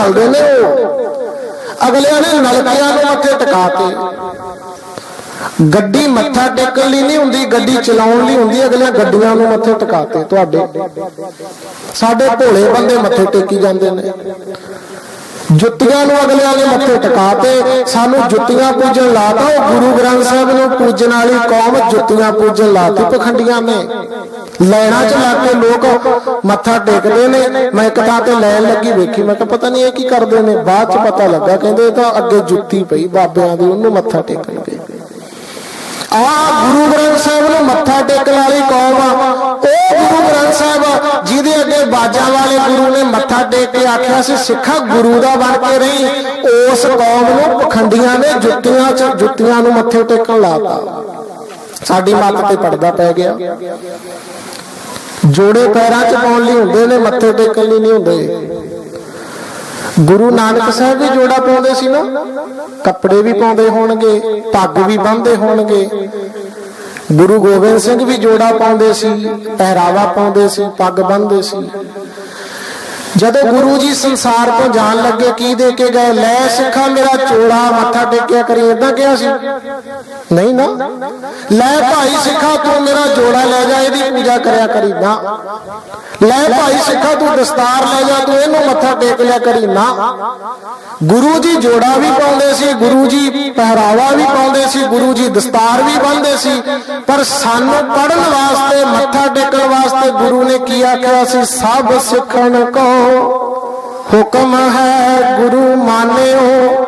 ਚੱਲਦੇ ਨੇ ਉਹ। ਅਗਲਿਆਂ ਨੇ ਨਲਕਿਆਂ ਨੂੰ ਮੱਥੇ ਟਿਕਾਤੇ। ਗੱਡੀ ਮੱਥਾ ਟੇਕਣ ਲਈ ਨਹੀਂ ਹੁੰਦੀ, ਗੱਡੀ ਚਲਾਉਣ ਲਈ ਹੁੰਦੀ, ਅਗਲਿਆਂ ਗੱਡੀਆਂ ਨੂੰ ਮੱਥੇ ਟਿਕਾਤੇ। ਤੁਹਾਡੇ ਸਾਡੇ ਭੋਲੇ ਬੰਦੇ ਮੱਥੇ ਟੇਕੀ ਜਾਂਦੇ ਨੇ। ਜੁੱਤੀਆਂ ਨੂੰ ਅਗਲਿਆਂ ਨੇ ਮੱਥੇ ਟਿਕਾਤੇ, ਸਾਨੂੰ ਜੁੱਤੀਆਂ ਪੂਜਣ ਲਾਤਾ, ਉਹ ਗੁਰੂ ਗ੍ਰੰਥ ਸਾਹਿਬ ਨੂੰ ਪੂਜਣ ਵਾਲੀ ਕੌਮ ਜੁੱਤੀਆਂ ਪੂਜਣ ਲਾਤੀ ਪਖੰਡੀਆਂ ਨੇ। ਲੈਣਾ ਚ ਲੱਗ ਕੇ ਲੋਕ ਮੱਥਾ ਟੇਕਦੇ ਨੇ, ਮੈਂ ਇੱਕ ਥਾਂ ਤੇ ਲੈਣ ਲੱਗੀ, ਵੇਖੀ, ਮੈਂ ਕਿਹਾ ਪਤਾ ਨਹੀਂ ਇਹ ਕੀ ਕਰਦੇ ਨੇ, ਬਾਅਦ ਚ ਪਤਾ ਲੱਗਾ, ਕਹਿੰਦੇ ਇਹ ਤਾਂ ਅੱਗੇ ਜੁੱਤੀ ਪਈ, ਬਾਬਿਆਂ ਦੀ, ਉਹਨੂੰ ਮੱਥਾ ਟੇਕਣ ਗਏ। ਆ ਗੁਰੂ ਗ੍ਰੰਥ ਸਾਹਿਬ ਨੂੰ ਮੱਥਾ ਟੇਕਣ ਵਾਲੀ ਕੌਮ ਆ ਉਹ ਗੁਰੂ ਗ੍ਰੰਥ ਸਾਹਿਬ ਜਿਹਦੇ ਬਾਜਾਂ ਵਾਲੇ ਗੁਰੂ ਨੇ ਮੱਥਾ ਟੇਕ ਕੇ ਆਖਿਆ ਸੀ, ਸਿੱਖਾ ਗੁਰੂ ਦਾ ਬਣ ਕੇ ਰਹੀ, ਉਸ ਕੌਮ ਨੂੰ ਪਖੰਡੀਆਂ ਨੇ ਜੁੱਤੀਆਂ ਚ, ਜੁੱਤੀਆਂ ਨੂੰ ਮੱਥੇ ਟੇਕਣ ਲਾਤਾ। ਸਾਡੀ ਮੱਤ ਤੇ ਪਰਦਾ ਪੈ ਗਿਆ। ਜੋੜੇ ਪੈਰਾਂ 'ਚ ਪਾਉਣ ਲਈ ਹੁੰਦੇ ਨੇ, ਮੱਥੇ ਟੇਕਣ ਲਈ ਨਹੀਂ ਹੁੰਦੇ। ਗੁਰੂ ਨਾਨਕ ਸਾਹਿਬ ਵੀ ਜੋੜਾ ਪਾਉਂਦੇ ਸੀ ਨਾ। ਕੱਪੜੇ ਵੀ ਪਾਉਂਦੇ ਹੋਣਗੇ, ਪੱਗ ਵੀ ਬੰਨ੍ਹਦੇ ਹੋਣਗੇ। ਗੁਰੂ ਗੋਬਿੰਦ ਸਿੰਘ ਵੀ ਜੋੜਾ ਪਾਉਂਦੇ ਸੀ ਪਹਿਰਾਵਾ ਪਾਉਂਦੇ ਸੀ ਪੱਗ ਬੰਨ੍ਹਦੇ ਸੀ। ਜਦੋਂ ਗੁਰੂ ਜੀ ਸੰਸਾਰ ਤੋਂ ਜਾਣ ਲੱਗੇ, ਕੀ ਦੇ ਕੇ ਗਏ? ਲੈ ਸਿੱਖਾ, ਮੇਰਾ ਚੋਲਾ ਮੱਥਾ ਟੇਕਿਆ ਕਰੀ ਇਦਾਂ ਕਿਹਾ ਸੀ। ਨਹੀਂ ਨਾ। ਲੈ ਭਾਈ ਸਿੱਖਾ, ਤੂੰ ਮੇਰਾ ਜੋੜਾ ਲੈ ਜਾ, ਇਹਦੀ ਪੂਜਾ ਕਰਿਆ ਕਰੀ ਨਾ। ਲੈ ਭਾਈ ਸਿੱਖਾ, ਤੂੰ ਦਸਤਾਰ ਲੈ ਜਾ, ਤੂੰ ਇਹਨੂੰ ਮੱਥਾ ਟੇਕ ਲਿਆ ਕਰੀ ਨਾ। ਗੁਰੂ ਜੀ ਜੋੜਾ ਵੀ ਪਾਉਂਦੇ ਸੀ, ਗੁਰੂ ਜੀ ਪਹਿਰਾਵਾ ਵੀ ਪਾਉਂਦੇ ਸੀ, ਗੁਰੂ ਜੀ ਦਸਤਾਰ ਵੀ ਬੰਨਦੇ ਸੀ, ਪਰ ਸਾਨੂੰ ਪੜਨ ਵਾਸਤੇ ਵਾਸਤੇ ਗੁਰੂ ਨੇ ਕੀ ਆਖਿਆ ਸੀ? ਸਭ ਸਿੱਖਣ ਕੋ ਹੁਕਮ ਹੈ, ਗੁਰੂ ਮਾਨਿਓ।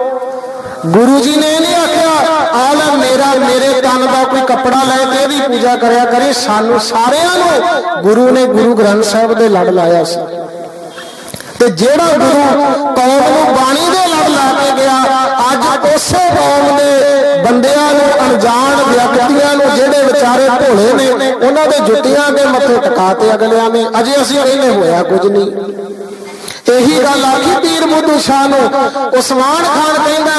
ਗੁਰੂ ਜੀ ਨੇ ਨਹੀਂ ਆਖਿਆ, ਆ ਮੇਰਾ, ਮੇਰੇ ਤਨ ਦਾ ਕੋਈ ਕੱਪੜਾ ਲੈ ਕੇ ਇਹਦੀ ਪੂਜਾ ਕਰਿਆ ਕਰੇ। ਸਾਨੂੰ ਸਾਰਿਆਂ ਨੂੰ ਗੁਰੂ ਨੇ ਗੁਰੂ ਗ੍ਰੰਥ ਸਾਹਿਬ ਦੇ ਲੜ ਲਾਇਆ ਸੀ। ਤੇ ਜਿਹੜਾ ਗੁਰੂ ਕੌਮ ਨੂੰ ਬਾਣੀ ਦੇ ਲੜ ਲਾ ਕੇ ਗਿਆ, ਅੱਜ ਉਸੇ ਕੌਮ ਦੇ ਬੰਦਿਆਂ ਨੂੰ, ਅਣਜਾਣ ਵਿਅਕਤੀਆਂ ਨੂੰ, ਜਿਹੜੇ ਵਿਚਾਰੇ ਭੋਲੇ ਨੇ ਉਹਨਾਂ ਦੇ ਜੁੱਤੀਆਂ ਦੇ ਮੱਥੇ ਟਿਕਾਤੇ ਅਗਲਿਆਂ ਨੇ। ਅਜੇ ਅਸੀਂ ਕਹਿੰਦੇ ਹੋਇਆ ਕੁਝ ਨਹੀਂ। ਇਹੀ ਗੱਲ ਆਖੀ ਪੀਰ ਮੁੱਦੂ ਸ਼ਾਹ ਨੂੰ। ਉਸਮਾਨ ਖਾਨ ਕਹਿੰਦਾ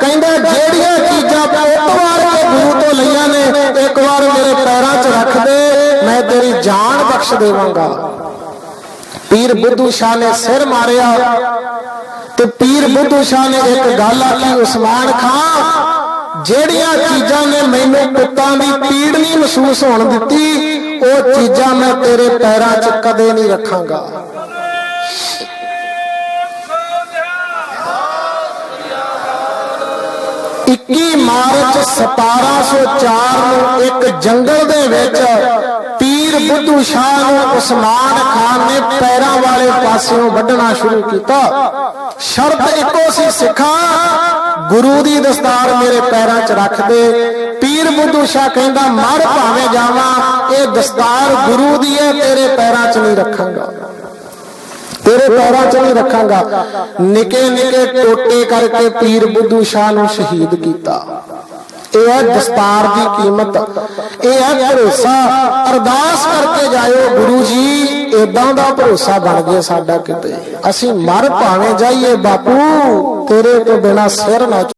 ਕਹਿੰਦਾ ਜਿਹੜੀਆਂ ਚੀਜ਼ਾਂ ਪੁੱਤ ਵਾਰ ਕੇ ਗੁਰੂ ਤੋਂ ਲਈਆਂ ਨੇ ਇੱਕ ਵਾਰ ਮੇਰੇ ਪੈਰਾਂ 'ਚ ਰੱਖ ਦੇ ਮੈਂ ਤੇਰੀ ਜਾਨ ਬਖਸ਼ ਦੇਵਾਂਗਾ। ਪੀਰ ਬੁੱਧੂ ਸ਼ਾਹ ਨੇ ਸਿਰ ਮਾਰਿਆ। ਤੇ ਪੀਰ ਬੁੱਧੂ ਸ਼ਾਹ ਨੇ ਇੱਕ ਗੱਲ ਆਖੀ ਉਸਮਾਨ ਖਾਨ ਜਿਹੜੀਆਂ ਚੀਜ਼ਾਂ ਨੇ ਮੈਨੂੰ ਪੁੱਤਾਂ ਦੀ ਪੀੜ ਨਹੀਂ ਮਹਿਸੂਸ ਹੋਣ ਦਿੱਤੀ, ਉਹ ਚੀਜ਼ਾਂ ਮੈਂ ਤੇਰੇ ਪੈਰਾਂ 'ਚ ਕਦੇ ਨਹੀਂ ਰੱਖਾਂਗਾ। 21 ਮਾਰਚ 1704 ਨੂੰ ਇੱਕ ਜੰਗਲ ਦੇ ਵਿੱਚ ਬੁੱਧੂ ਸ਼ਾਹ ਨੂੰ ਉਸਮਾਨ ਖਾਨ ਨੇ ਪੈਰਾਂ ਵਾਲੇ ਪਾਸਿਓਂ ਵੱਢਣਾ ਸ਼ੁਰੂ ਕੀਤਾ। ਸ਼ਰਤ ਇੱਕੋ ਸੀ, ਸਿੱਖਾਂ, ਗੁਰੂ ਦੀ ਦਸਤਾਰ ਮੇਰੇ ਪੈਰਾਂ 'ਚ ਰੱਖ ਦੇ। ਪੀਰ ਬੁੱਧੂ ਸ਼ਾਹ ਕਹਿੰਦਾ, ਮਰ ਭਾਵੇਂ ਜਾਵਾਂ, ਇਹ ਦਸਤਾਰ ਗੁਰੂ ਦੀ ਹੈ, ਤੇਰੇ ਪੈਰਾਂ 'ਚ ਨਹੀਂ ਰੱਖਾਂਗਾ। ਤੇਰੇ ਪੈਰਾਂ 'ਚ ਨਹੀਂ ਰੱਖਾਂਗਾ। ਨਿੱਕੇ ਨਿੱਕੇ ਟੋਟੇ ਕਰਕੇ ਪੀਰ ਬੁੱਧੂ ਸ਼ਾਹ ਨੂੰ ਸ਼ਹੀਦ ਕੀਤਾ। ਇਹ ਹੈ ਦਸਤਾਰ ਦੀ ਕੀਮਤ। ਇਹ ਹੈ ਭਰੋਸਾ। ਅਰਦਾਸ ਕਰਕੇ ਜਾਇਓ, ਗੁਰੂ ਜੀ ਇਦਾਂ ਦਾ ਭਰੋਸਾ ਬਣ ਗਿਆ ਸਾਡਾ ਕਿਤੇ। ਅਸੀਂ ਮਰ ਭਾਵੇਂ ਜਾਈਏ, ਬਾਪੂ, ਤੇਰੇ ਤੋਂ ਬਿਨਾ ਸਿਰ ਨਾ